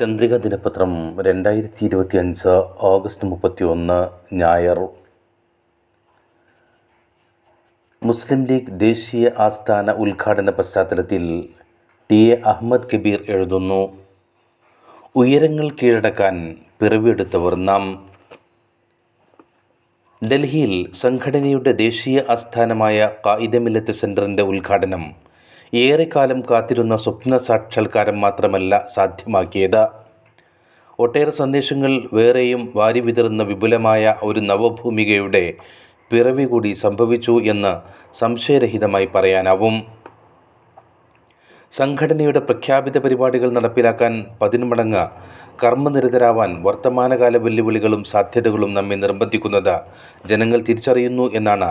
ചന്ദ്രിക ദിനപത്രം രണ്ടായിരത്തി ഇരുപത്തി അഞ്ച് ഓഗസ്റ്റ് മുപ്പത്തി ഒന്ന് ഞായർ. മുസ്ലിം ലീഗ് ദേശീയ ആസ്ഥാന ഉദ്ഘാടന പശ്ചാത്തലത്തിൽ ടി എ അഹമ്മദ് കബീർ എഴുതുന്നു. ഉയരങ്ങൾ കീഴടക്കാൻ പിറവിയെടുത്തവർ നാം. ഡൽഹിയിൽ സംഘടനയുടെ ദേശീയ ആസ്ഥാനമായ കായിദമില്ലത്ത് സെന്ററിന്റെ ഉദ്ഘാടനം ഏറെക്കാലം കാത്തിരുന്ന സ്വപ്ന സാക്ഷാത്കാരം മാത്രമല്ല സാധ്യമാക്കിയത്. ഒട്ടേറെ സന്ദേശങ്ങൾ വേറെയും വാരി വിതറുന്ന വിപുലമായ ഒരു നവഭൂമികയുടെ പിറവി കൂടി സംഭവിച്ചു എന്ന് സംശയരഹിതമായി പറയാനാവും. സംഘടനയുടെ പ്രഖ്യാപിത പരിപാടികൾ നടപ്പിലാക്കാൻ പതിന്മടങ്ങ് കർമ്മനിരതരാവാൻ വർത്തമാനകാല വെല്ലുവിളികളും സാധ്യതകളും നമ്മെ നിർബന്ധിക്കുന്നത് ജനങ്ങൾ തിരിച്ചറിയുന്നു എന്നാണ്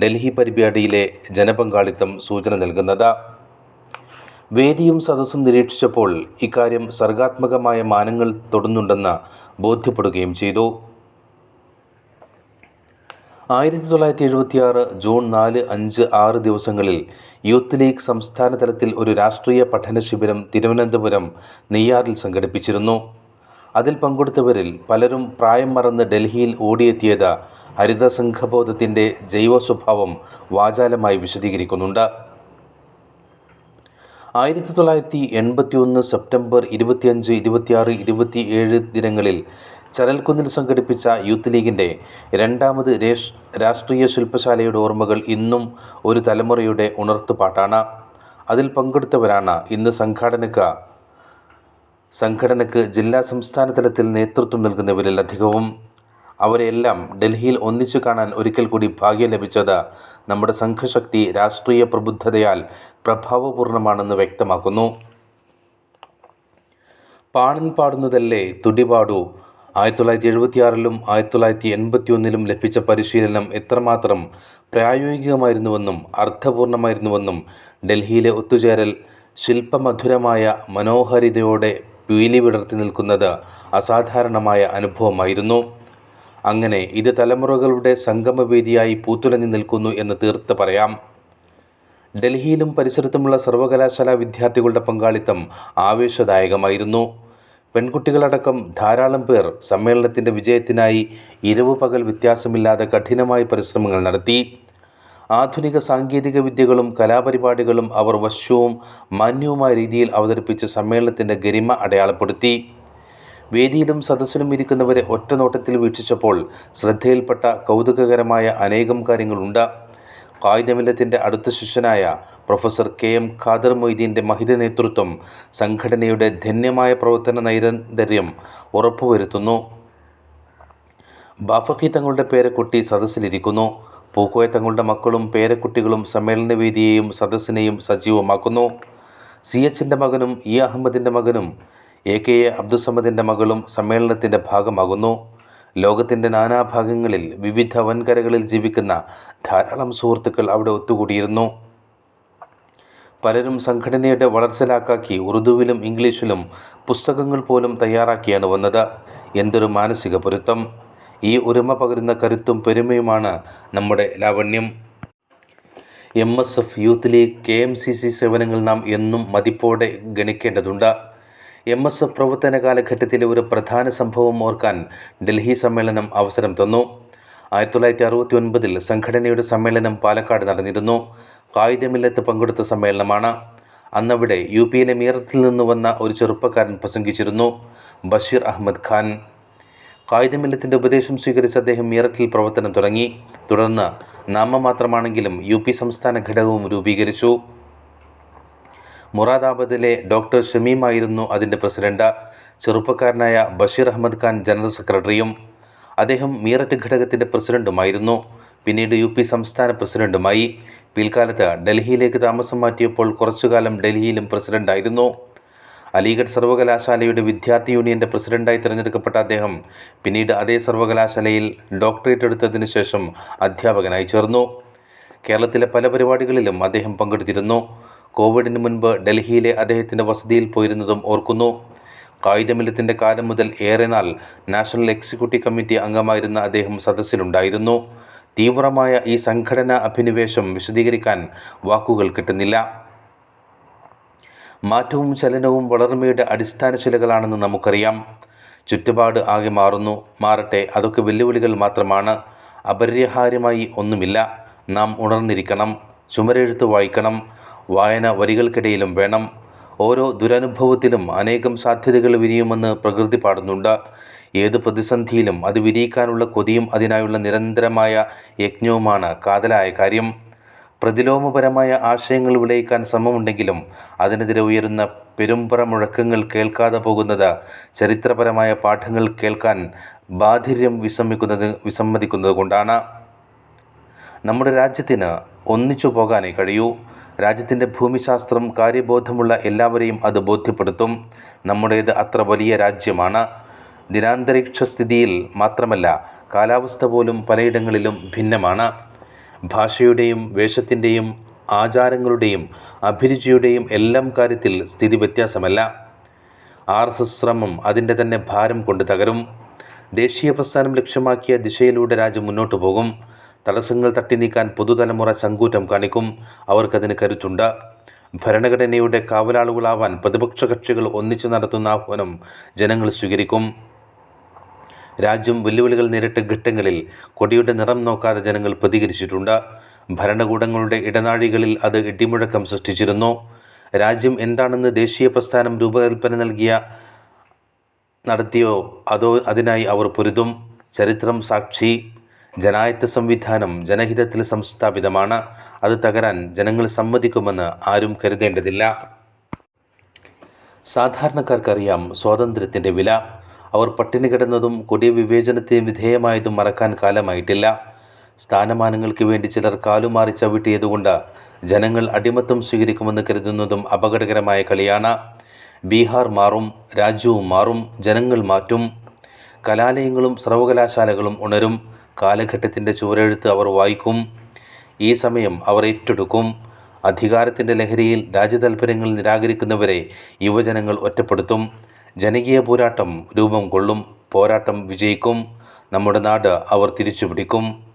ഡൽഹി പരിപാടിയിലെ ജനപങ്കാളിത്തം സൂചന നൽകുന്നത്. വേദിയും സദസ്സും നിരീക്ഷിച്ചപ്പോൾ ഇക്കാര്യം സർഗാത്മകമായ മാനങ്ങൾ തൊടുന്നുണ്ടെന്ന് ബോധ്യപ്പെടുകയും ചെയ്തു. ആയിരത്തി തൊള്ളായിരത്തി എഴുപത്തിയാറ് ജൂൺ നാല് അഞ്ച് ആറ് ദിവസങ്ങളിൽ യൂത്ത് ലീഗ് സംസ്ഥാന തലത്തിൽ ഒരു രാഷ്ട്രീയ പഠന ശിബിരം തിരുവനന്തപുരം നെയ്യാറിൽ സംഘടിപ്പിച്ചിരുന്നു. അതിൽ പങ്കെടുത്തവരിൽ പലരും പ്രായം മറന്ന് ഡൽഹിയിൽ ഓടിയെത്തിയത് ഹരിതസംഘബോധത്തിന്റെ ജൈവ സ്വഭാവം വാചാലമായി വിശദീകരിക്കുന്നുണ്ട്. ആയിരത്തി തൊള്ളായിരത്തി എൺപത്തി ഒന്ന് സെപ്റ്റംബർ ഇരുപത്തിയഞ്ച് ഇരുപത്തിയാറ് ഇരുപത്തിയേഴ് ദിനങ്ങളിൽ ചരൽക്കുന്നിൽ സംഘടിപ്പിച്ച യൂത്ത് ലീഗിന്റെ രണ്ടാമത് രേഷ് രാഷ്ട്രീയ ശില്പശാലയുടെ ഓർമ്മകൾ ഇന്നും ഒരു തലമുറയുടെ ഉണർത്തുപാട്ടാണ്. അതിൽ പങ്കെടുത്തവരാണ് ഇന്ന് സംഘാടനക്ക് സംഘടനക്ക് ജില്ലാ സംസ്ഥാന തലത്തിൽ നേതൃത്വം നൽകുന്നവരിൽ അധികവും അവരെല്ലാം ഡൽഹിയിൽ ഒന്നിച്ചു കാണാൻ ഒരിക്കൽ കൂടി ഭാഗ്യം ലഭിച്ചത് നമ്മുടെ സംഘശക്തി രാഷ്ട്രീയ പ്രബുദ്ധതയാൽ പ്രഭാവപൂർണമാണെന്ന് വ്യക്തമാക്കുന്നു. പാണൻ പാടുന്നതല്ലേ തുടിപാടു. ആയിരത്തി തൊള്ളായിരത്തി എഴുപത്തിയാറിലും ആയിരത്തി തൊള്ളായിരത്തി എൺപത്തി ഒന്നിലും ലഭിച്ച പരിശീലനം എത്രമാത്രം പ്രായോഗികമായിരുന്നുവെന്നും അർത്ഥപൂർണമായിരുന്നുവെന്നും ഡൽഹിയിലെ ഒത്തുചേരൽ ശില്പമധുരമായ മനോഹരിതയോടെ പീലി വിടർത്തി നിൽക്കുന്നത് അസാധാരണമായ അനുഭവമായിരുന്നു. അങ്ങനെ ഇത് തലമുറകളുടെ സംഗമവേദിയായി പൂത്തുലഞ്ഞു നിൽക്കുന്നു എന്ന് തീർത്ത് പറയാം. ഡൽഹിയിലും പരിസരത്തുമുള്ള സർവകലാശാല വിദ്യാർത്ഥികളുടെ പങ്കാളിത്തം ആവേശദായകമായിരുന്നു. പെൺകുട്ടികളടക്കം ധാരാളം പേർ സമ്മേളനത്തിന്റെ വിജയത്തിനായി ഇരവ് പകൽ വ്യത്യാസമില്ലാതെ കഠിനമായ പരിശ്രമങ്ങൾ നടത്തി. ആധുനിക സാങ്കേതിക വിദ്യകളും കലാപരിപാടികളും അവർ വശ്യവും മാന്യവുമായ രീതിയിൽ അവതരിപ്പിച്ച് സമ്മേളനത്തിന്റെ ഗരിമ അടയാളപ്പെടുത്തി. വേദിയിലും സദസ്സിലും ഇരിക്കുന്നവരെ ഒറ്റ നോട്ടത്തിൽ വീക്ഷിച്ചപ്പോൾ ശ്രദ്ധയിൽപ്പെട്ട കൗതുകകരമായ അനേകം കാര്യങ്ങളുണ്ട്. കായികമില്ലത്തിന്റെ അടുത്ത ശിഷ്യനായ പ്രൊഫസർ കെ എം ഖാദർ മൊയ്തീന്റെ മഹിത നേതൃത്വം സംഘടനയുടെ ധന്യമായ പ്രവർത്തന നൈരന്തര്യം ഉറപ്പുവരുത്തുന്നു. ബാഫഖി തങ്ങളുടെ പേരക്കുട്ടി സദസ്സിലിരിക്കുന്നു. പൂക്കോയ തങ്ങളുടെ മക്കളും പേരക്കുട്ടികളും സമ്മേളനവേദിയെയും സദസ്സിനെയും സജീവമാക്കുന്നു. സി എച്ചിന്റെ മകനും ഇ അഹമ്മദിന്റെ മകനും എ കെ എ അബ്ദുസമ്മദിന്റെ മകളും സമ്മേളനത്തിന്റെ ഭാഗമാകുന്നു. ലോകത്തിന്റെ നാനാഭാഗങ്ങളിൽ വിവിധ വൻകരകളിൽ ജീവിക്കുന്ന ധാരാളം സുഹൃത്തുക്കൾ അവിടെ ഒത്തുകൂടിയിരുന്നു. പലരും സംഘടനയുടെ വളർച്ചലാക്കാക്കി ഉറുദുവിലും ഇംഗ്ലീഷിലും പുസ്തകങ്ങൾ പോലും തയ്യാറാക്കിയാണ് വന്നത്. എന്തൊരു മാനസിക പൊരുത്തം. ഈ ഒരുമ പകരുന്ന കരുത്തും പെരുമയുമാണ് നമ്മുടെ ലാവണ്യം. M S F youth league K M C C സേവനങ്ങൾ നാം എന്നും മതിപ്പോടെ ഗണിക്കേണ്ടതുണ്ട്. എം എസ് എഫ് പ്രവർത്തന കാലഘട്ടത്തിലെ ഒരു പ്രധാന സംഭവം ഓർക്കാൻ ഡൽഹി സമ്മേളനം അവസരം തന്നു. ആയിരത്തി തൊള്ളായിരത്തി അറുപത്തി ഒൻപതിൽ സംഘടനയുടെ സമ്മേളനം പാലക്കാട് നടന്നിരുന്നു. കായികമില്ലത്ത് പങ്കെടുത്ത സമ്മേളനമാണ്. അന്നവിടെ യു പിയിലെ മീറത്തിൽ നിന്ന് വന്ന ഒരു ചെറുപ്പക്കാരൻ പ്രസംഗിച്ചിരുന്നു ബഷീർ അഹമ്മദ് ഖാൻ. കായികമില്ലത്തിന്റെ ഉപദേശം സ്വീകരിച്ച അദ്ദേഹം മീററ്റിൽ പ്രവർത്തനം തുടങ്ങി. തുടർന്ന് നാമമാത്രമാണെങ്കിലും യു പി സംസ്ഥാന ഘടകവും രൂപീകരിച്ചു. മുറാദാബാദിലെ ഡോക്ടർ ഷമീമായിരുന്നു അതിന്റെ പ്രസിഡന്റ്. ചെറുപ്പക്കാരനായ ബഷീർ അഹമ്മദ് ഖാൻ ജനറൽ സെക്രട്ടറിയും അദ്ദേഹം മീററ്റ് ഘടകത്തിന്റെ പ്രസിഡന്റുമായിരുന്നു. പിന്നീട് യു പി സംസ്ഥാന പ്രസിഡന്റുമായി. പിൽക്കാലത്ത് ഡൽഹിയിലേക്ക് താമസം മാറ്റിയപ്പോൾ കുറച്ചുകാലം ഡൽഹിയിലും പ്രസിഡന്റായിരുന്നു. അലിഗഡ് സർവകലാശാലയുടെ വിദ്യാർത്ഥി യൂണിയന്റെ പ്രസിഡന്റായി തിരഞ്ഞെടുക്കപ്പെട്ട അദ്ദേഹം പിന്നീട് അതേ സർവകലാശാലയിൽ ഡോക്ടറേറ്റ് എടുത്തതിനു ശേഷം അധ്യാപകനായി ചേർന്നു. കേരളത്തിലെ പല പരിപാടികളിലും അദ്ദേഹം പങ്കെടുത്തിരുന്നു. കോവിഡിന് മുൻപ് ഡൽഹിയിലെ അദ്ദേഹത്തിന്റെ വസതിയിൽ പോയിരുന്നതും ഓർക്കുന്നു. കായികമില്ലത്തിന്റെ കാലം മുതൽ ഏറെ നാൾ നാഷണൽ എക്സിക്യൂട്ടീവ് കമ്മിറ്റി അംഗമായിരുന്ന അദ്ദേഹം സദസ്സിലുണ്ടായിരുന്നു. തീവ്രമായ ഈ സംഘടനാ അഭിനിവേശം വിശദീകരിക്കാൻ വാക്കുകൾ കിട്ടുന്നില്ല. മാറ്റവും ചലനവും വളർമയുടെ അടിസ്ഥാന ശിലകളാണെന്ന് നമുക്കറിയാം. ചുറ്റുപാട് ആകെ മാറുന്നു. മാറട്ടെ അതൊക്കെ വെല്ലുവിളികൾ മാത്രമാണ്. അപരിഹാര്യമായി ഒന്നുമില്ല. നാം ഉണർന്നിരിക്കണം. ചുമരെഴുത്ത് വായിക്കണം. വായന വരികൾക്കിടയിലും വേണം. ഓരോ ദുരനുഭവത്തിലും അനേകം സാധ്യതകൾ വിരിയുമെന്ന് പ്രകൃതി പാടുന്നുണ്ട്. ഏത് പ്രതിസന്ധിയിലും അത് വിരിയിക്കാനുള്ള കൊതിയും അതിനായുള്ള നിരന്തരമായ യജ്ഞവുമാണ് കാതലായ കാര്യം. പ്രതിലോമപരമായ ആശയങ്ങൾ വിളയിക്കാൻ ശ്രമമുണ്ടെങ്കിലും അതിനെതിരെ ഉയരുന്ന പെരുമ്പറ മുഴക്കങ്ങൾ കേൾക്കാതെ പോകുന്നത് ചരിത്രപരമായ പാഠങ്ങൾ കേൾക്കാൻ ബാധിര്യം വിസമ്മിക്കുന്നത് വിസമ്മതിക്കുന്നത് കൊണ്ടാണ് നമ്മുടെ രാജ്യത്തിന് ഒന്നിച്ചു പോകാനേ കഴിയൂ. രാജ്യത്തിന്റെ ഭൂമിശാസ്ത്രം കാര്യബോധമുള്ള എല്ലാവരെയും അത് ബോധ്യപ്പെടുത്തും. നമ്മുടേത് അത്ര വലിയ രാജ്യമാണ്. ദിനാന്തരീക്ഷ സ്ഥിതിയിൽ മാത്രമല്ല കാലാവസ്ഥ പോലും പലയിടങ്ങളിലും ഭിന്നമാണ്. ഭാഷയുടെയും വേഷത്തിന്റെയും ആചാരങ്ങളുടെയും അഭിരുചിയുടെയും എല്ലാം കാര്യത്തിൽ സ്ഥിതി വ്യത്യാസമല്ല. ആർ എസ് ശ്രമം അതിന്റെ തന്നെ ഭാരം കൊണ്ട് തകരും. ദേശീയ പ്രസ്ഥാനം ലക്ഷ്യമാക്കിയ ദിശയിലൂടെ രാജ്യം മുന്നോട്ട് പോകും. തടസ്സങ്ങൾ തട്ടി നീക്കാൻ പുതുതലമുറ ചങ്കൂറ്റം കാണിക്കും. അവർക്കതിന് കരുത്തുണ്ട്. ഭരണഘടനയുടെ കാവലാളുകളാവാൻ പ്രതിപക്ഷ കക്ഷികൾ ഒന്നിച്ചു നടത്തുന്ന ആഹ്വാനം ജനങ്ങൾ സ്വീകരിക്കും. രാജ്യം വെല്ലുവിളികൾ നേരിട്ട ഘട്ടങ്ങളിൽ കൊടിയുടെ നിറം നോക്കാതെ ജനങ്ങൾ പ്രതികരിച്ചിട്ടുണ്ട്. ഭരണകൂടങ്ങളുടെ ഇടനാഴികളിൽ അത് ഇടിമുഴക്കം സൃഷ്ടിച്ചിരുന്നു. രാജ്യം എന്താണെന്ന് ദേശീയ പ്രസ്ഥാനം രൂപകൽപ്പന നൽകിയ നടത്തിയോ അതോ അതിനായി അവർ പൊരുതും? ചരിത്രം സാക്ഷി ജനായത്ത സംവിധാനം ജനഹിതത്തിൽ സംസ്ഥാപിതമാണ്. അത് തകരാൻ ജനങ്ങൾ സമ്മതിക്കുമെന്ന് ആരും കരുതേണ്ടതില്ല. സാധാരണക്കാർക്കറിയാം സ്വാതന്ത്ര്യത്തിന്റെ വില. അവർ പട്ടിണി കിടന്നതും കൊടിയ വിവേചനത്തിന് വിധേയമായതും മറക്കാൻ കാലമായിട്ടില്ല. സ്ഥാനമാനങ്ങൾക്ക് വേണ്ടി ചിലർ കാലുമാറി ചവിട്ടിയതുകൊണ്ട് ജനങ്ങൾ അടിമത്തം സ്വീകരിക്കുമെന്ന് കരുതുന്നതും അപകടകരമായ കളിയാണ്. ബീഹാർ മാറും രാജ്യവും മാറും ജനങ്ങൾ മാറ്റും. കലാലയങ്ങളും സർവകലാശാലകളും ഉണരും. കാലഘട്ടത്തിന്റെ ചുവരെഴുത്ത് അവർ വായിക്കും. ഈ സമയം അവർ ഏറ്റെടുക്കും. അധികാരത്തിന്റെ ലഹരിയിൽ രാജ്യതാൽപര്യങ്ങൾ നിരാകരിക്കുന്നവരെ യുവജനങ്ങൾ ഒറ്റപ്പെടുത്തും. ജനകീയ പോരാട്ടം രൂപം കൊള്ളും. പോരാട്ടം വിജയിക്കും. നമ്മുടെ നാട് അവർ തിരിച്ചുപിടിക്കും.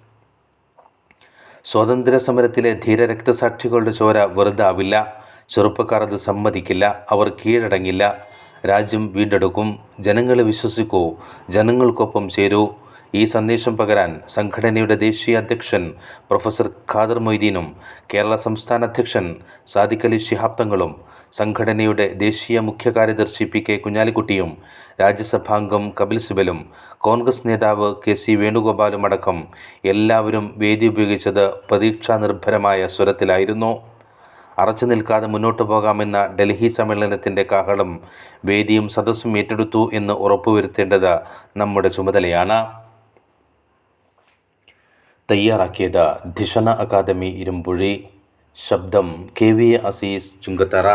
സ്വാതന്ത്ര്യ സമരത്തിലെ ധീര രക്തസാക്ഷികളുടെ ചോര വെറുതാവില്ല. ചെറുപ്പക്കാർ അത് സമ്മതിക്കില്ല. അവർ കീഴടങ്ങില്ല. രാജ്യം വീണ്ടെടുക്കും. ജനങ്ങളെ വിശ്വസിക്കൂ. ജനങ്ങൾക്കൊപ്പം ചേരൂ. ഈ സന്ദേശം പകരാൻ സംഘടനയുടെ ദേശീയ അധ്യക്ഷൻ പ്രൊഫസർ ഖാദർ മൊയ്തീനും കേരള സംസ്ഥാന അധ്യക്ഷൻ സാദിഖലി ശിഹാബ് തങ്ങളും സംഘടനയുടെ ദേശീയ മുഖ്യ കാര്യദർശി പി കെ കുഞ്ഞാലിക്കുട്ടിയും രാജ്യസഭാംഗം കപിൽ സിബലും കോൺഗ്രസ് നേതാവ് കെ സി വേണുഗോപാലും അടക്കം എല്ലാവരും വേദി ഉപയോഗിച്ചത് പ്രതീക്ഷാനിർഭരമായ സ്വരത്തിലായിരുന്നു. അറച്ചു നിൽക്കാതെ മുന്നോട്ടു പോകാമെന്ന ഡൽഹി സമ്മേളനത്തിന്റെ കാഹളം വേദിയും സദസ്സും ഏറ്റെടുത്തു എന്ന് ഉറപ്പുവരുത്തേണ്ടത് നമ്മുടെ ചുമതലയാണ്. തയ്യാറാക്കിയത് ധിഷണ അക്കാദമി ഇരുമ്പുഴി. ശബ്ദം കെ വി അസീസ് ചുങ്കത്തറ.